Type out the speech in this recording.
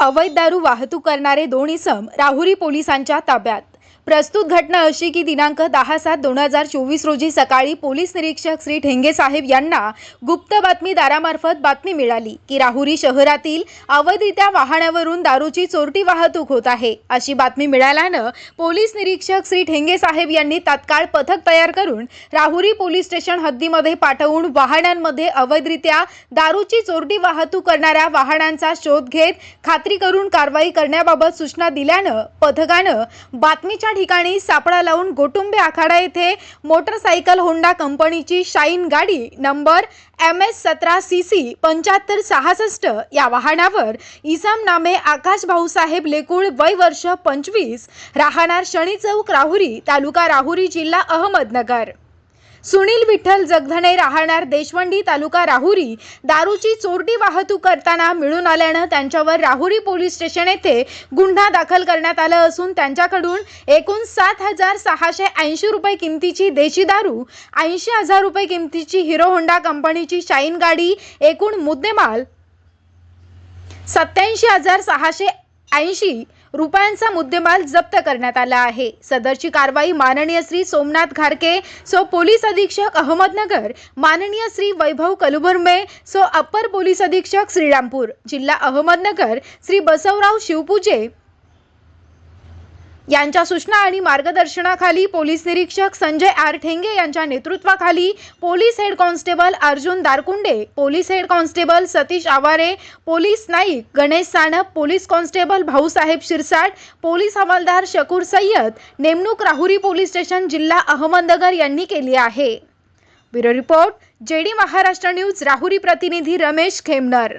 अवैध दारू वाहतूक करणारे दोन इसम राहुरी पोलिसांच्या ताब्यात. प्रस्तुत घटना अशी की दिनांक दहा सात दोन हजार चोवीस रोजी सकाळी पोलीस निरीक्षक श्री ठेंगे साहेब यांना गुप्त बातमीदारामार्फत बातमी मिळाली की राहुरी शहरातील अवैधरित्या वाहनावरून दारूची चोरटी वाहतूक होत आहे. अशी बातमी मिळाल्यानं पोलीस निरीक्षक श्री ठेंगे साहेब यांनी तात्काळ पथक तयार करून राहुरी पोलीस स्टेशन हद्दीमध्ये पाठवून वाहनांमध्ये अवैधरित्या दारूची चोरटी वाहतूक करणाऱ्या वाहनांचा शोध घेत खात्री करून कारवाई करण्याबाबत सूचना दिल्यानं पथकानं बातमीच्या ठिकाणी सापळा लावून गोटुंबे आखाडा येथे मोटरसायकल होंडा कंपनीची शाईन गाडी नंबर एम एस सतरा सी सी पंच्याहत्तर सहासष्ट या वाहनावर इसाम नामे आकाश भाऊसाहेब लेकूळ वय वर्ष पंचवीस राहणार शनी चौक राहुरी तालुका राहुरी जिल्हा अहमदनगर. सुनील विठ्ठल जगधने राहणार देशवंडी तालुका राहुरी. दारूची चोरटी वाहतूक करताना मिळून आल्यानं त्यांच्यावर राहुरी पोलीस स्टेशन येथे गुन्हा दाखल करण्यात आला असून त्यांच्याकडून एकूण सात हजार सहाशे ऐंशी रुपये किमतीची देशी दारू ऐंशी हजार रुपये किमतीची हिरो होंडा कंपनीची शाईन गाडी एकूण मुद्देमाल सत्याऐंशी हजार सहाशे ऐंशी रुपयांचा मुद्देमाल जप्त करण्यात आला आहे. सदरची कारवाई माननीय श्री सोमनाथ घारके सो पोलीस अधीक्षक अहमदनगर माननीय श्री वैभव कलुबर्मे सो अप्पर पोलीस अधीक्षक श्रीरामपूर जिल्हा अहमदनगर श्री बसवराव शिवपूजे यांच्या सूचना आणि मार्गदर्शनाखाली पोलीस निरीक्षक संजय आर ठेंगे यांच्या नेतृत्वाखाली police head constable Arjun Darkunde police head constable Satish Aware police Naik Ganesh Sanap police constable Bhausaheb Shirsat police हवालदार शकूर सय्यद नेमणूक राहुरी पोलीस स्टेशन जिल्हा अहमदनगर यांनी केली आहे. Bureau report JD Maharashtra news Rahuri प्रतिनिधी रमेश खेमनर.